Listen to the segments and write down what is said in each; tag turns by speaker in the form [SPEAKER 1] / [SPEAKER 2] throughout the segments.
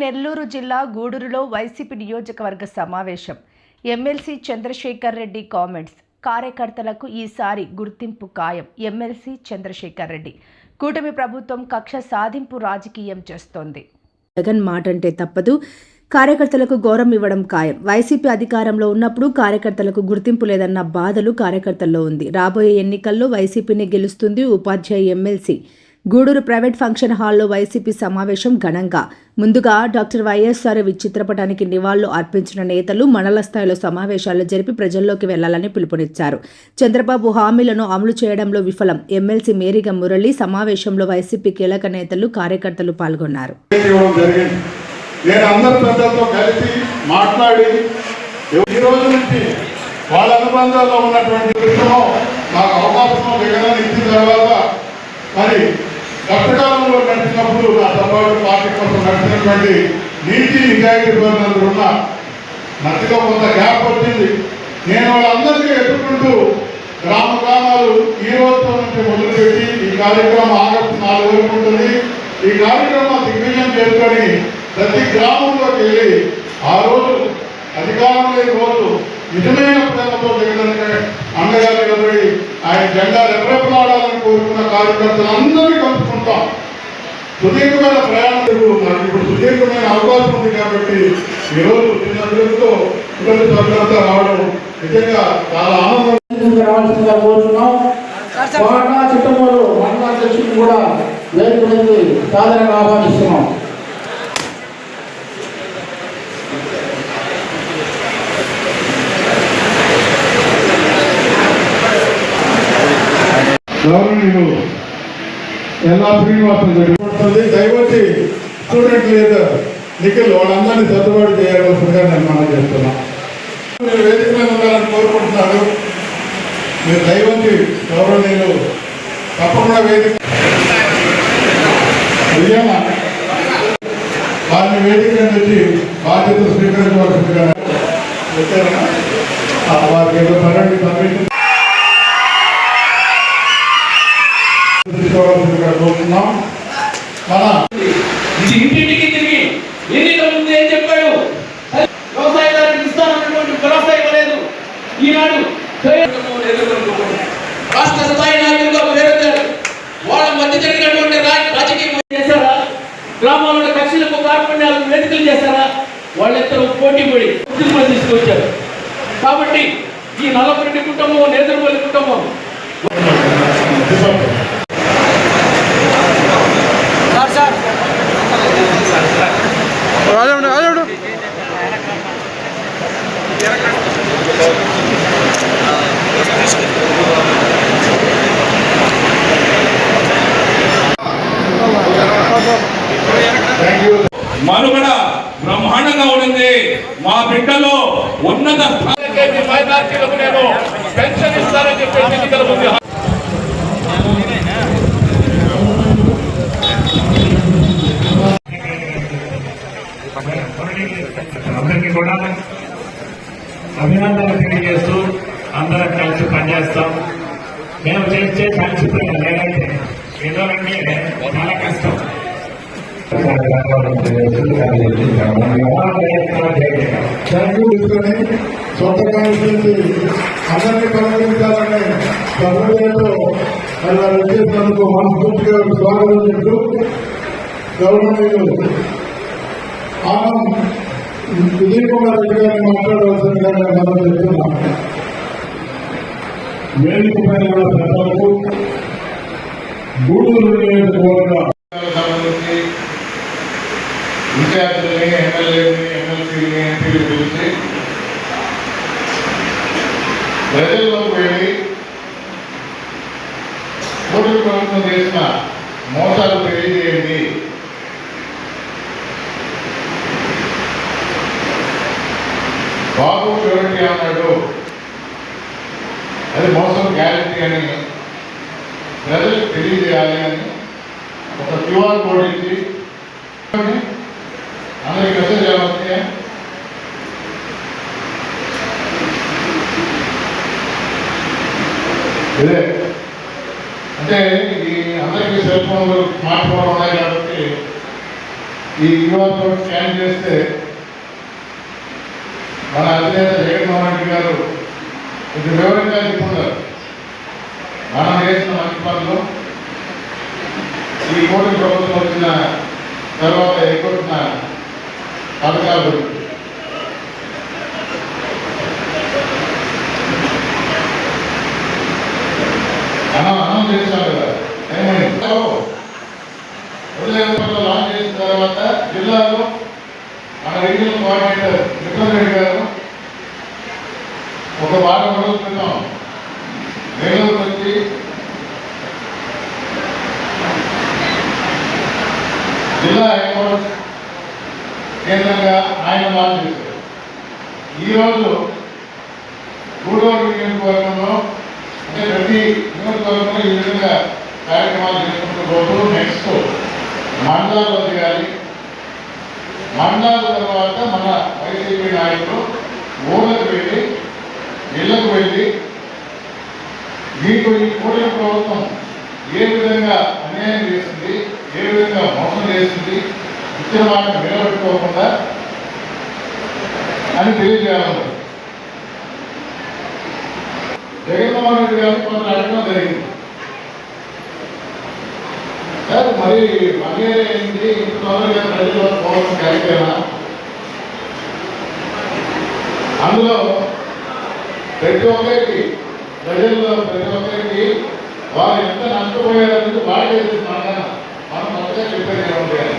[SPEAKER 1] నెల్లూరు జిల్లా గూడూరులో వైసీపీ నియోజకవర్గ సమావేశం. MLC Chandrasekhar Reddy comments. కార్యకర్తలకు ఈసారి గుర్తింపు ఖాయం. ఎమ్మెల్సీ చంద్రశేఖర్ రెడ్డి. కూటమి ప్రభుత్వం కక్ష సాధింపు రాజకీయం చేస్తోంది. జగన్ మాట అంటే తప్పదు. కార్యకర్తలకు గౌరవం ఇవ్వడం ఖాయం. వైసీపీ అధికారంలో ఉన్నప్పుడు కార్యకర్తలకు గుర్తింపు లేదన్న బాధలు కార్యకర్తల్లో ఉంది. రాబోయే ఎన్నికల్లో వైసీపీని గెలుస్తుంది ఉపాధ్యాయ ఎమ్మెల్సీ. గూడూరు ప్రైవేట్ ఫంక్షన్ హాల్లో వైసీపీ సమావేశం ఘనంగా. ముందుగా డాక్టర్ వైఎస్ఆర్ చిత్రపటానికి నివాళులు అర్పించిన నేతలు మండల స్థాయిలో సమావేశాలు జరిపి ప్రజల్లోకి వెళ్ళాలని పిలుపునిచ్చారు. చంద్రబాబు హామీలను అమలు చేయడంలో విఫలం ఎమ్మెల్సీ మేరీగా మురళి సమావేశంలో వైసీపీ కీలక నేతలు కార్యకర్తలు పాల్గొన్నారు.
[SPEAKER 2] నేను అందరి కలిసి మాట్లాడి ఈ రోజు నుంచి వాళ్ళ అనుబంధాల్లో ఉన్నటువంటి నాకు అవకాశం ఇచ్చిన తర్వాత మరి కష్టకాలంలో నడిచినప్పుడు నా సభ్యుడు పార్టీ కోసం నడిచినటువంటి నీతి నిజాయితీ ధోరణులు ఉన్న మధ్యలో కొంత గ్యాప్ వచ్చింది. నేను వాళ్ళందరికీ ఎదుర్కొంటూ గ్రామ గ్రామాలు ఈ రోజుతో నుంచి మొదలుపెట్టి ఈ కార్యక్రమం ఆగస్టు నాలుగు వరకు ఉంటుంది. ఈ కార్యక్రమం దిగ్విజయం చేసుకొని ప్రతి గ్రామంలోకి వెళ్ళి ఆ రోజు అధికారం లేని రోజు నిజమైన ప్రేమతో జగన్ అండగా నిలబడి ఆయన జెండా రెప్పరెప్పలాడాలని కోరుకున్న కార్యకర్తలందరినీ కలుపుకుంటాం. సుదీర్ఘమైన ప్రయాణం నాకు ఇప్పుడు సుదీర్ఘమైన అవకాశం ఉంది కాబట్టి ఈరోజు చిన్న పిల్లలతో సభ్యులంతా రావడం నిజంగా చాలా ఆనందం.
[SPEAKER 3] రావాల్సిందిగా కోరుతున్నాం. వాటా చిట్టమూరు మండల అధ్యక్షుడు కూడా వేదికలోకి సాధారణంగా ఆహ్వానిస్తున్నాం.
[SPEAKER 2] గౌరవనీయులు ఎలా శ్రీనివాసం జరుగుతుంది దయవచ్చి స్టూడెంట్ లేదా నిఖిల్ వాళ్ళందరినీ సర్దుబాటు చేయవలసిందిగా నేను మనం చేస్తున్నా. మీరు వేదిక మీద ఉండాలని కోరుకుంటున్నారు మీరు దయవచ్చి గౌరవనీయులు తప్పకుండా వేదిక విజయన వారిని వేదిక నుంచి బాధ్యతలు స్వీకరించవలసిందిగా వచ్చారన్నా వారికి ఏదో పర్మిషన్ పర్మిషన్ కోరుతున్నాం మన
[SPEAKER 4] ఇది ఇంటింటికి తిరిగి ఎన్నికల ముందు ఏం చెప్పాడు? వ్యవసాయదారునికి ఇస్తానన్నటువంటి భరోసా ఇవ్వలేదు. ఈనాడు రాష్ట్ర స్థాయి నాయకులుగా పేరొచ్చారు వాళ్ళ మధ్య జరిగినటువంటి రాజకీయం చేశారా? గ్రామాల్లో కక్షలకు కార్పణ్యాలకు వేదికలు చేశారా? వాళ్ళిద్దరూ పోటీ పడి తీసుకొచ్చారు. కాబట్టి ఈ నలభై కుటుంబం నేతృపల్లి కుటుంబం
[SPEAKER 2] థ్యాంక్ యూ
[SPEAKER 5] మనుగడ బ్రహ్మాండంగా ఉండింది మా బిడ్డలో ఉన్నత మైనార్టీలకు నేను పెన్షన్ ఇస్తారని చెప్పి ఎన్నికల ముందు
[SPEAKER 6] అందరికీ కూడా అభినందనలు తెలియజేస్తూ అందరం కలిసి పనిచేస్తాం. మేము చేస్తే కలిసిపోయాం నేనైతే ఎందుకంటే చాలా కష్టం.
[SPEAKER 2] సొంత కాన్స్టిట్యూన్సీ అందరినీ పలకరించాలనే సభ్యులతో మరి వచ్చేసినందుకు మనస్ఫూర్తిగా స్వాగతం చెప్తూ గవర్నమెంట్ విజయ్ కుమార్ రెడ్డి గారిని మాట్లాడవలసిందిగా నేను మనం చెప్తున్నాం వేదిక పైన ఉన్న పెద్దలకు గూడూరు నియోజకవర్గ సంబంధించి ఇన్ఛార్జీలని ఎమ్మెల్యేని ఎమ్మెల్సీని ఎంపీలు పిలిచి ప్రజల్లోకి వెళ్ళి కూటమి ప్రభుత్వం చేసిన మోసాలు తెలియజేయండి. బాబు షూరిటీ అన్నాడు అది మోసం గ్యారంటీ అని ప్రజలకు తెలియజేయాలి అని ఒక క్యూఆర్ కోడ్ ఇచ్చి అందరికి మెసేజ్ ఏమవుతాయా ఇదే అంటే ఈ అందరికీ సెల్ ఫోన్లు స్మార్ట్ ఫోన్ ఉన్నాయి కాబట్టి
[SPEAKER 7] ఈ క్యూఆర్ కోడ్ స్కాన్ చేస్తే మన అధినేత జగన్మోహన్ రెడ్డి గారు కొంచెం వివరంగా చెప్పుకున్నారు. మనం చేసిన మంచి పనులు ఈ కోటి ప్రభుత్వం వచ్చిన తర్వాత ఎగ్గొట్టిన పథకాలు మనం అన్నం అన్నం చేశారు కదా. ఏమైంది? లాంచ్ చేసిన తర్వాత జిల్లాలో మన రీజనల్ కోఆర్డినేటర్ విక్రమ్ రెడ్డి గారు ఒక వారం రోజుల క్రితం నెల్లూరు వచ్చి జిల్లా హైకోర్టు కేంద్రంగా ఆయన లాంచ్ చేశారు. ఈరోజు గూడూరు నియోజకవర్గంలో అంటే ప్రతి నియోజకవర్గంలో ఈ విధంగా కార్యక్రమాలు చేసుకుంటూ పోతూ నెక్స్ట్ మండలాల్లో దిగాలి మండలాల తర్వాత మన వైసీపీ నాయకులు ఊళ్ళకు వెళ్ళి ఇళ్ళకు వెళ్ళి మీకు ఈ కూడిన ప్రభుత్వం ఏ విధంగా అన్యాయం చేసింది ఏ విధంగా మోసం చేసింది ఇచ్చిన మాట నిలబెట్టుకోకుండా అని తెలియజేయాలి జగన్మోహన్ రెడ్డి గారిని కొంత అడగడం జరిగింది. సార్ మరి మళ్ళీ ఏంటి? ఇంత తొందరగా ప్రజలు పోవడం కరెక్టేనా అందులో ప్రతి ఒక్కరికి ప్రజల్లో ప్రతి ఒక్కరికి వారు ఎంత నష్టపోయారనేది వాళ్ళే తెలుసు. మనకన్నా మనం కొత్తగా చెప్పేది ఏముంది?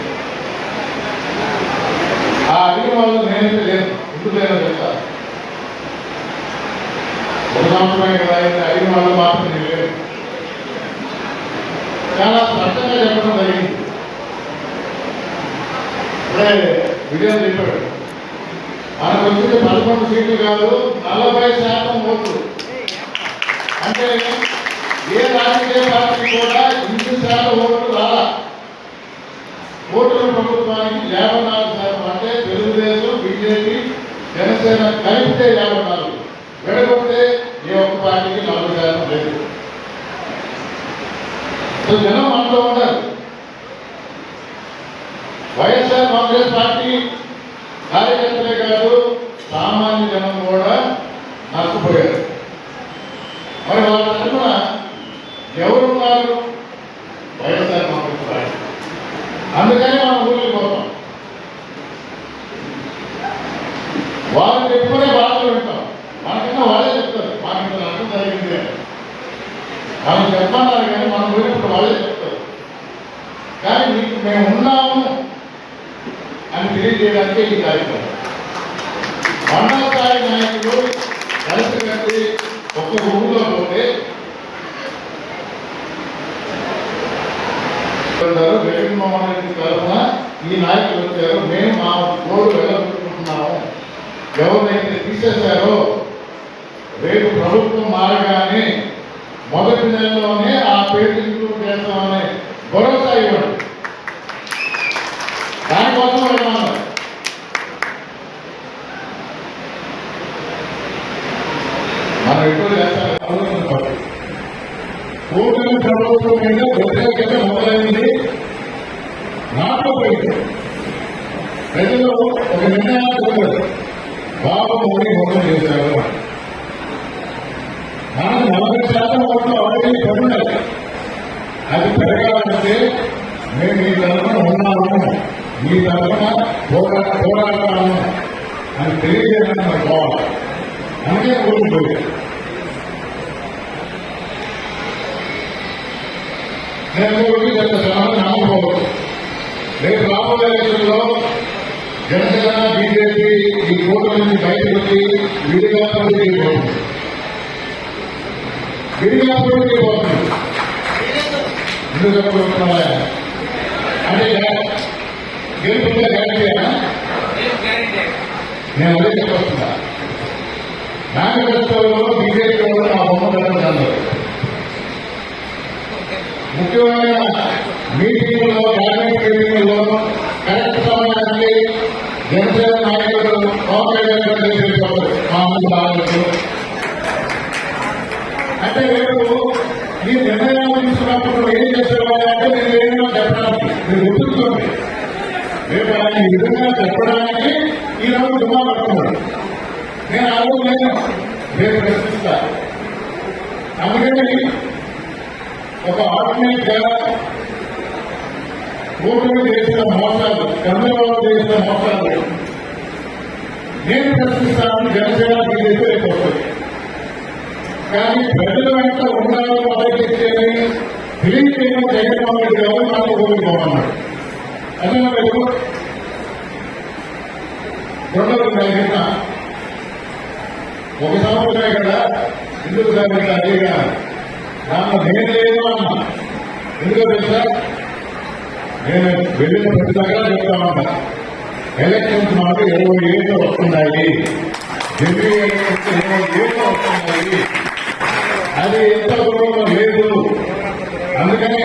[SPEAKER 7] ఆ అడిగిన వాళ్ళు నేనైతే లేను ఎందుకు లేనో చెప్తా ఒక సంవత్సరమే కదా అడిగిన వాళ్ళు మాత్రం నేను లేను. చాలా స్పష్టంగా చెప్పడం జరిగింది. అంటే విజయం చెప్పాడు. మనకు వచ్చింది పదకొండు సీట్లు కాదు నలభై శాతం ఓట్లు. అంటే ఏ రాజకీయ పార్టీ కూడా ఇంటి శాతం ఓట్లు రాలా? ఓటుల ప్రభుత్వానికి యాభై నాలుగు శాతం తెలుగుదేశం బీజేపీ జనసేన కలిపితే యాభై నాలుగు విడగొడితే ఏ ఒక్క పార్టీకి నలభై శాతం లేదు. సో జనం మనలో ఉన్నారు. వైఎస్ఆర్ కాంగ్రెస్ పార్టీ కార్యకర్తలే కాదు సామాన్య జనం కూడా నష్టపోయారు మరి వాళ్ళ తరఫున ఎవరున్నారు వైఎస్ఆర్ కాంగ్రెస్ పార్టీ అందుకని మనం ఊళ్ళకి పోతాం వాళ్ళు చెప్పుకునే బాధలు వింటాం మనకన్నా వాళ్ళే చెప్తారు మాకు ఇంత నష్టం జరిగింది అని. మనం చెప్పన్నారు కానీ మనం పోయినప్పుడు వాళ్ళే చెప్తారు. కానీ మీకు మేము ఉన్నాము అని తెలియజేయడానికే ఈ కార్యక్రమం. మండల స్థాయి నాయకులు కలిసి కట్టి ఒక ఊళ్ళో పోతే జగన్మోహన్ రెడ్డి తరఫున ఈ నాయకులు వచ్చారు. మేము మా గోడు వెళ్ళగొట్టుకుంటున్నాము ఎవరినైతే తీసేశారో రేపు ప్రభుత్వం మారగానే మొదటి నెలలోనే ఆ పేరు ఇంక్లూడ్ చేస్తామనే భరోసా ఇవ్వండి. దానికోసం వెళ్ళమన్నారు మనం ఎప్పుడు చేస్తాం కూటమి ప్రభుత్వం మీద వ్యతిరేకత మొదలైంది. నాటపోయింది ప్రజలు ఒక నిర్ణయాలు బాబు మోడీ మోసం చేశారు. అని. మనకు నలభై శాతం ఓట్లు ఆల్రెడీ పడున్నాయి. అది పెరగాలంటే మేము మీ తరఫున ఉన్నాము మీ తరఫున పోరా పోరాడతాము అని తెలియజేయడానికి మనకు కావాలి. అందుకే ఊరుకుపోయి నేను ఒకటి గత సలహా నమ్మకపోవచ్చు రేపు రాబోయే ఎన్నికల్లో జనసేన బీజేపీ ఈ కూటమి నుంచి బయటకు వచ్చి విడిగా పనిచేయబోతుంది. చేయబోతుంది విడిగా పోటీ చేయబోతుంది అంటే గెలుపుగా గ్యారంటీనా నేను అదే చెప్పొస్తున్నా మేనిఫెస్టోలో బీజేపీ వాళ్ళు నా బొమ్మ పెట్టడం ముఖ్యమైన మీటింగ్లో క్యాబినెట్ మీటింగ్లో కరెక్ట్ సమయానికి జనసేన నాయకులు కోఆపరేట్ మా ముందు బాగా అంటే మీరు మీ నిర్ణయాలు తీసుకున్నప్పుడు ఏం చేసేవాళ్ళు అంటే నేను ఏమైనా చెప్పడానికి మీరు గుర్తుంచుకోండి. రేపు ఆయన ఈ విధంగా చెప్పడానికి ఈరోజు దుమ్మా పడుతున్నాడు నేను ఆ రోజు నేను రేపు ప్రశ్నిస్తా. అందుకని ఒక ఆర్డినెంట్గా కూటమి చేసిన మోసాలు చంద్రబాబు చేసిన మోసాలు నేను ప్రశ్నిస్తాను జనసేన బీజేపీ రేపు వస్తుంది. కానీ ప్రజల వెంట ఉండాలి మొదలెట్టేది తెలియజేయడం జగన్మోహన్ రెడ్డి గారు నాకు కోరుకోమన్నారు అదే నాకు రెండవ ప్రయత్న ఒక సంవత్సరమే కదా. ఎందుకు సార్ ఇంత అదేగా దాంట్లో నేను లేదు అన్న. ఎందుకో తెలుసా? నేను వెళ్ళిన ప్రతి దగ్గర చెప్తామంట ఎలక్షన్స్ మాకు ఇరవై ఏళ్ళు వస్తున్నాయి. ఢిల్లీ ఇరవై ఏళ్ళు వస్తున్నాయి. అది ఎంత దూరంలో లేదు. అందుకనే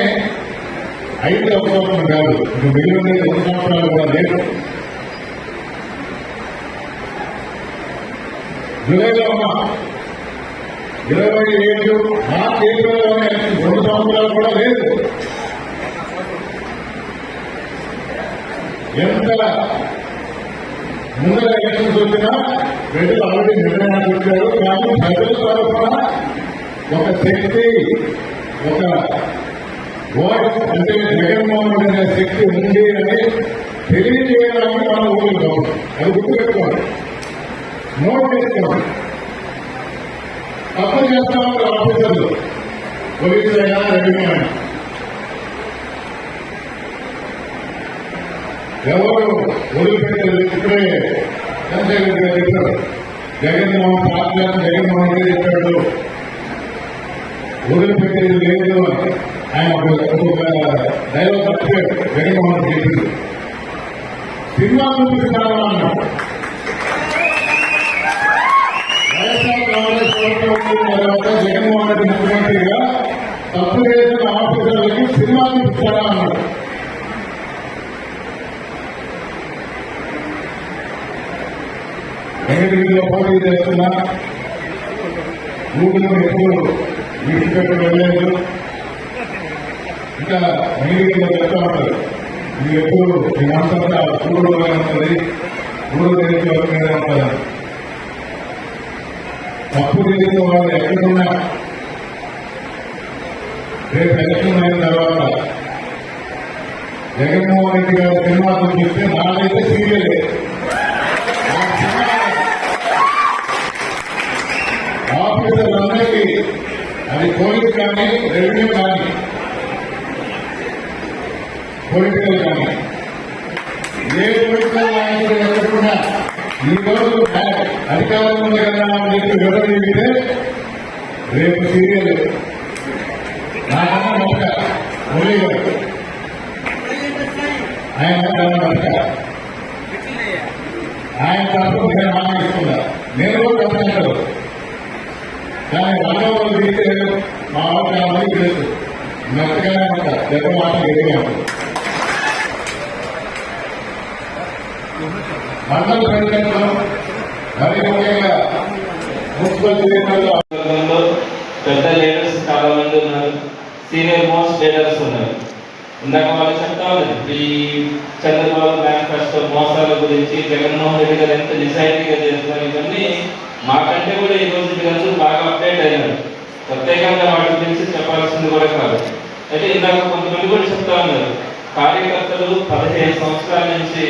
[SPEAKER 7] ఐదు సంవత్సరం కాదు. ఇది మిగిలిన రెండు సంవత్సరాలు కూడా లేదు. జూలైలో ఉన్న ఇరవై ఏడు నా చేతిలోనే రెండు సంవత్సరాలు కూడా లేదు. ఎంత ముందర ఎలక్షన్స్ వచ్చినా ప్రజలు ఆల్రెడీ నిర్ణయానికి వచ్చారు కానీ ప్రజల తరఫున ఒక శక్తి ఒక వాయిస్ అంటే జగన్మోహన్ రెడ్డి అనే శక్తి ఉంది అని తెలియజేయడానికి మనం ఊరు అది గుర్తుపెట్టుకోండి నోట్ చేసుకోండి తప్పు చేస్తామని ఆఫీసర్లు పోలీసు అయినా రెవెన్యూ అయినా. ఎవరు వదిలిపెట్టారు? ఇప్పుడే చంద్రశేఖర్ గారు చెప్పారు. జగన్మోహన్ పార్టీ జగన్మోహన్ రెడ్డి చెప్పాడు. వదిలిపెట్టేది లేదు అని ఆయన ఒక డైలాగ్ చెప్పాడు జగన్మోహన్ చెప్పింది సినిమా చూపిస్తాను అన్నాడు వైఎస్ఆర్ కాంగ్రెస్ ప్రభుత్వం తర్వాత జగన్మోహన్ రెడ్డి ముఖ్యమంత్రిగా తప్పు చేసిన ఆఫీసర్లకి సినిమా చూపిస్తారా అన్నాడు వెంకటగిరిలో పోటీ చేస్తున్నా గూగుల్ ఎప్పుడు విడిచిపెట్టి వెళ్ళలేదు ఇంకా వెంకటగిరిలో చెప్తా ఉంటారు మీరు ఎప్పుడు ఈ మనసంతా సూర్యుడుగా ఉంటుంది ఊళ్ళో తెలిసి వరకు మీద ఉంటుంది తప్పు తెలిసిన వాళ్ళు ఎక్కడున్నా రేపు ఎలక్షన్ అయిన తర్వాత జగన్మోహన్ రెడ్డి గారు సినిమాతో చెప్తే నాకైతే సీరియల్ అది పోలీస్ కానీ రెవెన్యూ కానీ. పొలిటికల్ కానీ. ఏ పొలిటికల్ నాయకుడు ఎక్కడున్నా ఈ రోజు అధికారం ఉంది కదా అని చెప్పి వివరించితే రేపు సీరియల్ నాకన్నా మొక్క మురళి గారు ఆయన మొక్క ఆయన తరఫు నేను హామీ ఇస్తున్నా నేను కూడా తప్పనిసరు కానీ రంగంలో దిగితే మా వాళ్ళకి ఆ మందికి తెలుసు మెత్తగానే ఉంటా పెద్ద మాట గట్టిగా మండల ప్రజలకు మరి ముఖ్యంగా మున్సిపల్ చైర్మన్లు
[SPEAKER 8] సందర్భంలో పెద్ద లీడర్స్ చాలా మంది ఉన్నారు సీనియర్ మోస్ట్ లీడర్స్ ఉన్నారు ఇందాక వాళ్ళు చెప్తా ఈ చంద్రబాబు మేనిఫెస్టో మోసాల గురించి జగన్మోహన్ రెడ్డి గారు ఎంత నిజాయితీగా చేస్తున్నారు ఇవన్నీ మాకంటే కూడా ఈ రోజు మీరందరూ బాగా అప్డేట్ అయినారు. ప్రత్యేకంగా వాటి గురించి చెప్పాల్సింది కూడా కాదు. అయితే ఇందాక కొంతమంది కూడా చెప్తా ఉన్నారు. కార్యకర్తలు పదిహేను సంవత్సరాల నుంచి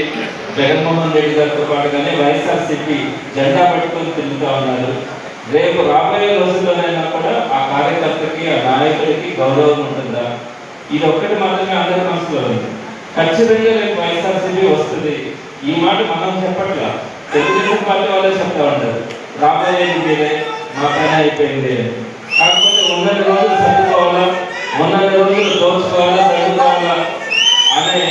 [SPEAKER 8] జగన్మోహన్ రెడ్డి గారితో పాటుగానే వైఎస్ఆర్సీపీ జెండా పట్టుకొని తిరుగుతా ఉన్నారు. రేపు రాబోయే రోజుల్లోనైనా కూడా ఆ కార్యకర్తకి ఆ నాయకుడికి గౌరవం ఉంటుందా? ఇది ఒక్కటి మాత్రమే అందరికీ మనసులో ఖచ్చితంగా రేపు వైఎస్ఆర్సీపీ వస్తుంది. ఈ మాట మనం చెప్పట్లా. తెలుగుదేశం పార్టీ వాళ్ళే చెప్తా ఉంటారు. రాబోయేది మా పైన అయిపోయింది కాకపోతే ఉన్నది రోజులు సర్దుకోవాలా ఉన్నది రోజులు దోచుకోవాలా తగ్గుకోవాలా అనే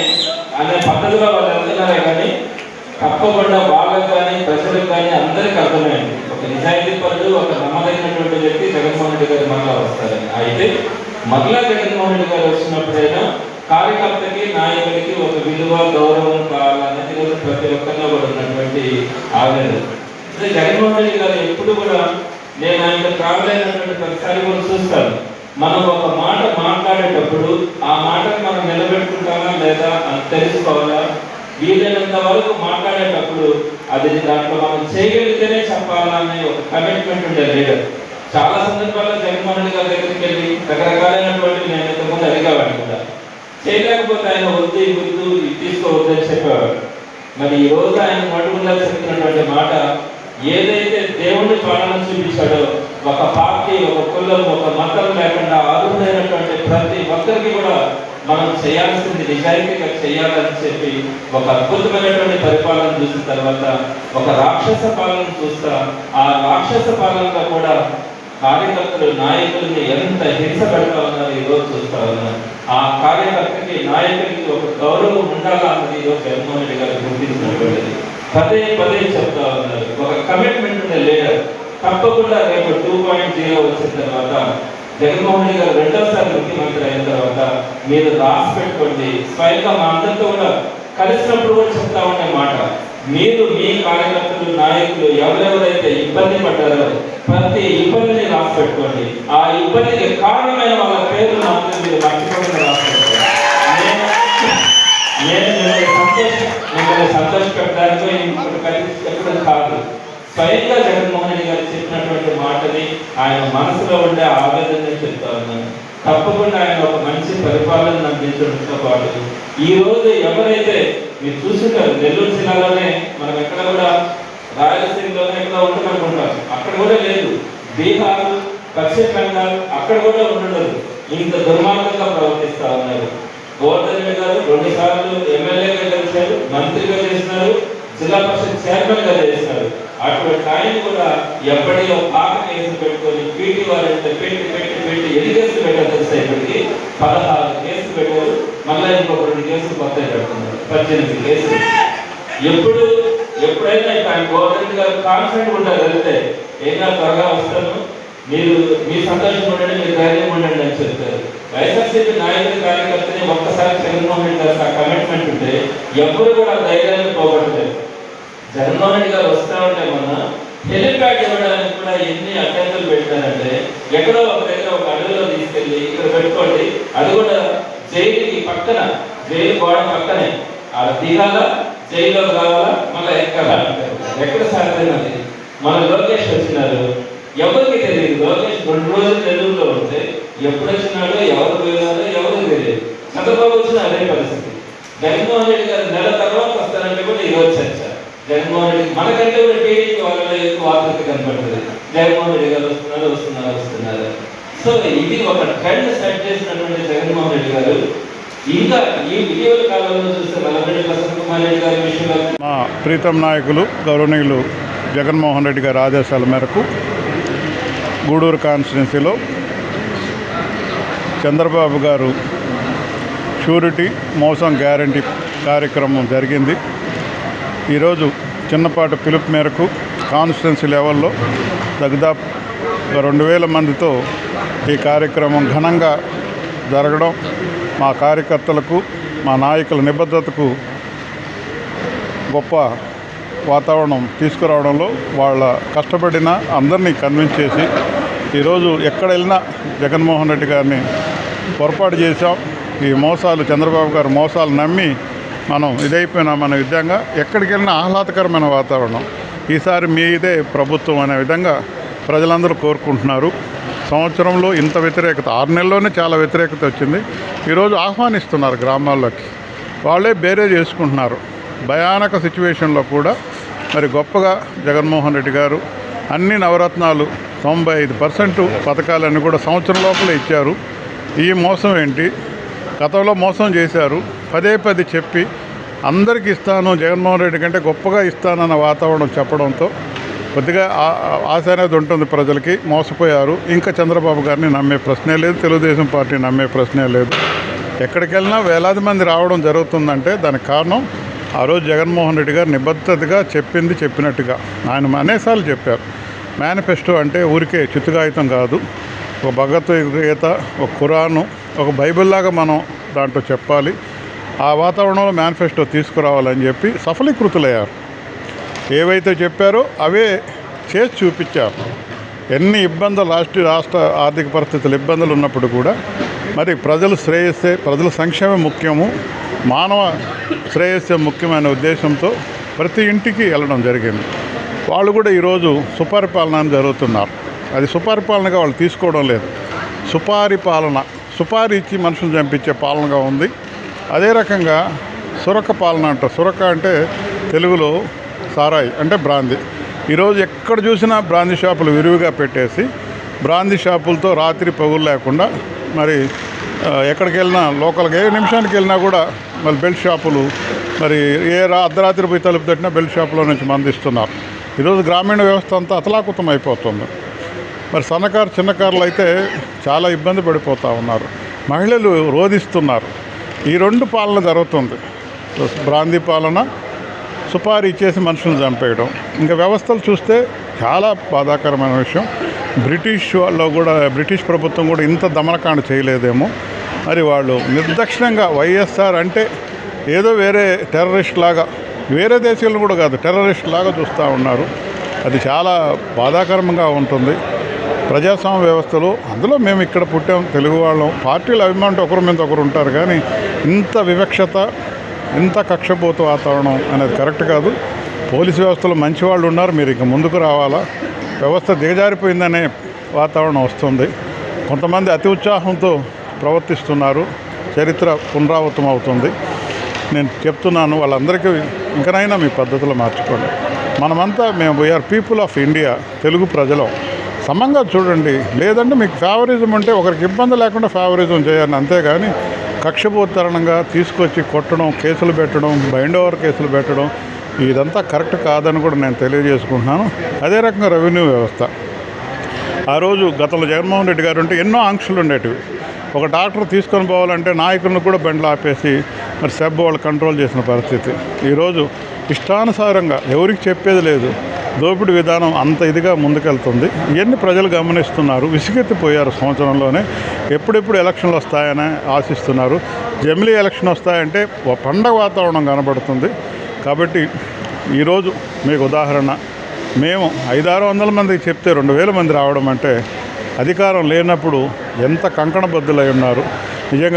[SPEAKER 8] అనే పద్ధతిలో వాళ్ళు వెళ్తున్నారే కానీ తప్పకుండా వాళ్ళకు కానీ ప్రజలకు కానీ అందరికీ అర్థమైంది. ఒక నిజాయితీ పరుడు ఒక నమ్మదగినటువంటి వ్యక్తి జగన్మోహన్ రెడ్డి గారి మరలా వస్తారని. అయితే మరలా జగన్మోహన్ రెడ్డి గారు వచ్చినప్పుడైనా కార్యకర్తకి నాయకుడికి ఒక విలువ గౌరవం కావాలన్నది కూడా ప్రతి ఒక్కరిలో కూడా ఉన్నటువంటి ఆవేదన అంటే జగన్మోహన్ రెడ్డి గారు ఎప్పుడు కూడా నేను ఆయన ట్రావెల్ అయినటువంటి ప్రతిసారి కూడా చూస్తాను. మనం ఒక మాట మాట్లాడేటప్పుడు ఆ మాటను మనం నిలబెట్టుకుంటామా లేదా అని తెలుసుకోవాలా? వీలైనంత వరకు మాట్లాడేటప్పుడు అది దాంట్లో మనం చేయగలిగితేనే చెప్పాలనే ఒక కమిట్మెంట్ ఉండే లీడర్ చాలా సందర్భాల్లో జగన్మోహన్ గారి దగ్గరికి వెళ్ళి రకరకాలైనటువంటి నేను ఇంతకుముందు అడిగేవాడిని కూడా చేయలేకపోతే ఆయన వద్దు వద్దు తీసుకోవద్దు అని చెప్పేవాడు మరి ఈ రోజు ఆయన మటుకుండా చెప్తున్నటువంటి మాట ఏదైతే దేవుని పాలన చూపించాడో ఒక పార్టీ ఒక కులం ఒక మతం లేకుండా అర్హులైనటువంటి ప్రతి ఒక్కరికి కూడా మనం చేయాల్సింది నిజాయితీగా చేయాలని చెప్పి ఒక అద్భుతమైనటువంటి పరిపాలన చూసిన తర్వాత ఒక రాక్షస పాలన చూస్తా ఆ రాక్షస పాలనలో కూడా కార్యకర్తలు నాయకుల్ని ఎంత హింస పెడతా ఉన్నారు ఈరోజు చూస్తా ఉన్నారు ఆ కార్యకర్తకి నాయకుడికి ఒక గౌరవం ఉండాలా అన్నది ఈరోజు జగన్మోహన్ రెడ్డి గారు గుర్తించినటువంటిది. పదే పదే చెప్తా ఉన్నారు. ఒక కమిట్మెంట్ ఉండే లీడర్ తప్పకుండా రేపు టూ పాయింట్ జీరో వచ్చిన తర్వాత జగన్మోహన్ రెడ్డి గారు రెండోసారి ముఖ్యమంత్రి అయిన తర్వాత మీరు రాసి పెట్టుకోండి. స్వయంగా మా అందరితో కూడా కలిసినప్పుడు కూడా చెప్తా ఉండే మాట. మీరు మీ కార్యక్రమం నాయకులు ఎవరెవరైతే ఇబ్బంది పడ్డారో ప్రతి ఇబ్బందిని రాసి పెట్టుకోండి ఆ ఇబ్బందికి కారణమైన వాళ్ళ పేరు మాత్రం మీరు మర్చిపోకుండా రాసి నేను- మిమ్మల్ని సంతోష మిమ్మల్ని సంతోష పెట్టడానికి కలిసి కల్పించడం కాదు. స్వయంగా జగన్మోహన్ రెడ్డి గారు చెప్పినటువంటి మాటని ఆయన మనసులో ఉండే ఆవేదన చెప్తా ఉన్నాను. తప్పకుండా ఆయన ఒక మంచి పరిపాలన అందించడంతో పాటు ఈ రోజు ఎవరైతే మీరు చూసుంటారు నెల్లూరు జిల్లాలోనే మనం ఎక్కడ కూడా రాయలసీమలోనే ఎక్కడ ఉండమనుకుంటారు అక్కడ కూడా లేదు. బీహార్ పశ్చిమ బెంగాల్ అక్కడ కూడా ఉండదు. ఇంత దుర్మార్గంగా ప్రవర్తిస్తా ఉన్నారు. గోవర్ధన్ రెడ్డి గారు రెండు సార్లు ఎమ్మెల్యేగా గెలిచారు మంత్రిగా చేసినారు జిల్లా పరిషత్ చైర్మన్గా చేసినారు. అటువంటి ఆయన కూడా ఎప్పటికో పాక కేసులు పెట్టుకొని పీటీ వారంటే పెట్టి పెట్టి పెట్టి ఎన్ని కేసులు పెట్టారు తెలుసా ఇప్పటికి? పదహారు కేసులు పెట్టారు. మళ్ళీ ఇంకొక రెండు కేసులు కొత్త పెడుతున్నారు. పద్దెనిమిది కేసులు. ఎప్పుడు ఎప్పుడైనా కానీ ఆయన గవర్నమెంట్ గారు కాన్ఫిడెంట్ ఉంటారు వెళ్తే ఏదైనా త్వరగా వస్తాను. మీరు మీ సంతోషం ఉండండి మీరు ధైర్యం ఉండండి అని చెప్తారు. వైఎస్ఆర్సీపీ నాయకులు కార్యకర్తని ఒక్కసారి జగన్మోహన్ రెడ్డి గారు ఆ కమిట్మెంట్ ఉంటే ఎవరు కూడా ధైర్యాన్ని పోగొట్టలేదు జగన్మోహన్ రెడ్డి గారు వస్తా ఉంటే మొన్న హెలిప్యాడ్ ఇవ్వడానికి కూడా ఎన్ని అడ్డంకులు పెట్టారంటే ఎక్కడో ఒక దగ్గర ఒక అడవిలో తీసుకెళ్ళి ఇక్కడ పెట్టుకోండి. అది కూడా జైలుకి పక్కన జైలు గోడ పక్కనే. ఆ దిగాల జైల్లో రావాలా? మళ్ళీ ఎక్కడ ఎక్కడ ఎక్కడ అది? మన లోకేష్ వచ్చినారు ఎవరికి తెలియదు? లోకేష్ రెండు రోజులు నెల్లూరులో ఉంటే ఎప్పుడు వచ్చినాడో ఎవరు పోయినారో ఎవరు తెలియదు. చంద్రబాబు వచ్చిన అదే పరిస్థితి. జగన్మోహన్ రెడ్డి గారు నెల తర్వాత వస్తారంటే కూడా ఈరోజు చర్చ. జగన్మోహన్ రెడ్డి మనకంటే కూడా టీడీపీ వాళ్ళలో ఎక్కువ ఆసక్తి కనపడుతుంది. జగన్మోహన్ రెడ్డి గారు వస్తున్నారు వస్తున్నారు వస్తున్నారు. సో ఇది ఒక ట్రెండ్ సెట్ చేసినటువంటి జగన్మోహన్ రెడ్డి గారు. ఇంకా ఈ ఇటీవల కాలంలో చూస్తే ప్రసన్న కుమార్ రెడ్డి గారి విషయంలో
[SPEAKER 2] మా ప్రీతం నాయకులు గౌరవనీయులు జగన్మోహన్ రెడ్డి గారి ఆదేశాల మేరకు గూడూరు కాన్స్టిట్యున్సీలో చంద్రబాబు గారు షూరిటీ మోసం గ్యారంటీ కార్యక్రమం జరిగింది. ఈరోజు చిన్నపాటి పిలుపు మేరకు కాన్స్టిట్యున్సీ లెవెల్లో దాదాపు రెండు వేల మందితో ఈ కార్యక్రమం ఘనంగా జరగడం మా కార్యకర్తలకు మా నాయకుల నిబద్ధతకు గొప్ప వాతావరణం తీసుకురావడంలో వాళ్ళ కష్టపడిన అందరినీ కన్విన్స్ చేసి ఈరోజు ఎక్కడ వెళ్ళినా జగన్మోహన్ రెడ్డి గారిని పొరపాటు చేశాం. ఈ మోసాలు చంద్రబాబు గారు మోసాలు నమ్మి మనం ఇదైపోయినాం మన విధంగా ఎక్కడికి వెళ్ళినా ఆహ్లాదకరమైన వాతావరణం. ఈసారి మీదే ప్రభుత్వం అనే విధంగా ప్రజలందరూ కోరుకుంటున్నారు. సంవత్సరంలో ఇంత వ్యతిరేకత ఆరు నెలల్లోనే చాలా వ్యతిరేకత వచ్చింది. ఈరోజు ఆహ్వానిస్తున్నారు గ్రామాల్లోకి. వాళ్ళే బేరే చేసుకుంటున్నారు భయానక సిచ్యువేషన్లో కూడా మరి గొప్పగా జగన్మోహన్ రెడ్డి గారు అన్ని నవరత్నాలు తొంభై ఐదు పర్సెంట్ పథకాలన్నీ కూడా సంవత్సరం లోపలే ఇచ్చారు. ఈ మోసం ఏంటి? గతంలో మోసం చేశారు. పదే పదే చెప్పి అందరికి ఇస్తాను జగన్మోహన్ రెడ్డి కంటే గొప్పగా ఇస్తానన్న వాతావరణం చెప్పడంతో కొద్దిగా ఆశ అనేది ఉంటుంది ప్రజలకి. మోసపోయారు. ఇంకా చంద్రబాబు గారిని నమ్మే ప్రశ్నే లేదు. తెలుగుదేశం పార్టీ నమ్మే ప్రశ్నే లేదు. ఎక్కడికి వెళ్ళినా వేలాది మంది రావడం జరుగుతుందంటే దానికి కారణం ఆ రోజు జగన్మోహన్ రెడ్డి గారు నిబద్ధతగా చెప్పింది చెప్పినట్టుగా. ఆయన అనేసార్లు చెప్పారు. మేనిఫెస్టో అంటే ఊరికే చిత్తుగాయుతం కాదు. ఒక భగవద్గీత ఒక ఖురాను ఒక బైబిల్లాగా మనం దాంట్లో చెప్పాలి. ఆ వాతావరణంలో మేనిఫెస్టో తీసుకురావాలని చెప్పి సఫలీకృతులయ్యారు. ఏవైతే చెప్పారో అవే చేసి చూపించారు ఎన్ని ఇబ్బందులు రాష్ట్ర రాష్ట్ర ఆర్థిక పరిస్థితులు ఇబ్బందులు ఉన్నప్పుడు కూడా మరి ప్రజలు శ్రేయస్సే ప్రజల సంక్షేమం ముఖ్యము. మానవ శ్రేయస్సే ముఖ్యమైన ఉద్దేశంతో ప్రతి ఇంటికి వెళ్ళడం జరిగింది. వాళ్ళు కూడా ఈరోజు సుపరిపాలన అని జరుగుతున్నారు. అది సుపరిపాలనగా వాళ్ళు తీసుకోవడం లేదు. సుపారి పాలన ఇచ్చి మనుషులు చంపించే పాలనగా ఉంది. అదే రకంగా సురక పాలన అంట సురక అంటే తెలుగులో సారాయి అంటే బ్రాంది ఈరోజు ఎక్కడ చూసినా బ్రాందీ షాపులు విరివిగా పెట్టేసి బ్రాందీ షాపులతో రాత్రి పగులు లేకుండా మరి ఎక్కడికి వెళ్ళినా లోకల్గా ఏ నిమిషానికి వెళ్ళినా కూడా మరి బెల్ట్ షాపులు మరి ఏ అర్ధరాత్రి పోయి తలుపు తట్టినా బెల్ట్ షాపులో నుంచి మందిస్తున్నారు ఈరోజు గ్రామీణ వ్యవస్థ అంతా అతలాకుతం అయిపోతుంది. మరి సన్నకారు చిన్నకారులు అయితే చాలా ఇబ్బంది పడిపోతూ ఉన్నారు. మహిళలు రోధిస్తున్నారు. ఈ రెండు పాలన జరుగుతుంది. బ్రాందీ పాలన సుపారీ ఇచ్చేసి మనుషులను చంపేయడం. ఇంకా వ్యవస్థలు చూస్తే చాలా బాధాకరమైన విషయం. బ్రిటిష్ వాళ్ళు కూడా బ్రిటిష్ ప్రభుత్వం కూడా ఇంత దమనకాండ చేయలేదేమో. మరి వాళ్ళు నిర్దక్షిణంగా వైఎస్ఆర్ అంటే ఏదో వేరే టెర్రరిస్ట్ లాగా వేరే దేశాలను కూడా కాదు టెర్రరిస్ట్ లాగా చూస్తూ ఉన్నారు. అది చాలా బాధాకరంగా ఉంటుంది. ప్రజాస్వామ్య వ్యవస్థలో అందులో మేము ఇక్కడ పుట్టాం తెలుగు వాళ్ళం. పార్టీలు అభిమానులు ఒకరి మీద ఒకరు ఉంటారు కానీ ఇంత వివక్షత ఇంత కక్షపోతు వాతావరణం అనేది కరెక్ట్ కాదు. పోలీసు వ్యవస్థలో మంచి వాళ్ళు ఉన్నారు మీరు ఇక ముందుకు రావాలా? వ్యవస్థ దిగజారిపోయిందనే వాతావరణం వస్తుంది. కొంతమంది అతి ఉత్సాహంతో ప్రవర్తిస్తున్నారు. చరిత్ర పునరావృతం అవుతుంది. నేను చెప్తున్నాను వాళ్ళందరికీ ఇంకనైనా మీ పద్ధతులు మార్చుకోండి. మనమంతా మేము we're people of India Telugu ప్రజలం. సమంగా చూడండి. లేదంటే మీకు ఫేవరిజం ఉంటే ఒకరికి ఇబ్బంది లేకుండా ఫేవరిజం చేయాలి అంతేగాని కక్షపూతరణంగా తీసుకొచ్చి కొట్టడం కేసులు పెట్టడం బైండ్ ఓవర్ కేసులు పెట్టడం ఇదంతా కరెక్ట్ కాదని కూడా నేను తెలియజేసుకుంటున్నాను. అదే రకంగా రెవెన్యూ వ్యవస్థ. ఆ రోజు గతంలో జగన్మోహన్ రెడ్డి గారు ఉంటే ఎన్నో ఆంక్షలు ఉండేటివి. ఒక డాక్టర్ తీసుకొని పోవాలంటే నాయకులను కూడా బండ్లు ఆపేసి మరి సెబ్ వాళ్ళు కంట్రోల్ చేసిన పరిస్థితి. ఈరోజు ఇష్టానుసారంగా ఎవరికి చెప్పేది లేదు. దోపిడీ విధానం అంత ఇదిగా ముందుకెళ్తుంది. ఇవన్నీ ప్రజలు గమనిస్తున్నారు? విసిగెత్తిపోయారు సంవత్సరంలోనే. ఎప్పుడెప్పుడు ఎలక్షన్లు వస్తాయని ఆశిస్తున్నారు. జమిలీ ఎలక్షన్ వస్తాయంటే పండగ వాతావరణం కనబడుతుంది. కాబట్టి ఈరోజు మీకు ఉదాహరణ. మేము ఐదారు వందల మందికి చెప్తే రెండు వేల మంది రావడం అంటే అధికారం లేనప్పుడు ఎంత కంకణ బద్దులై ఉన్నారు? నిజంగా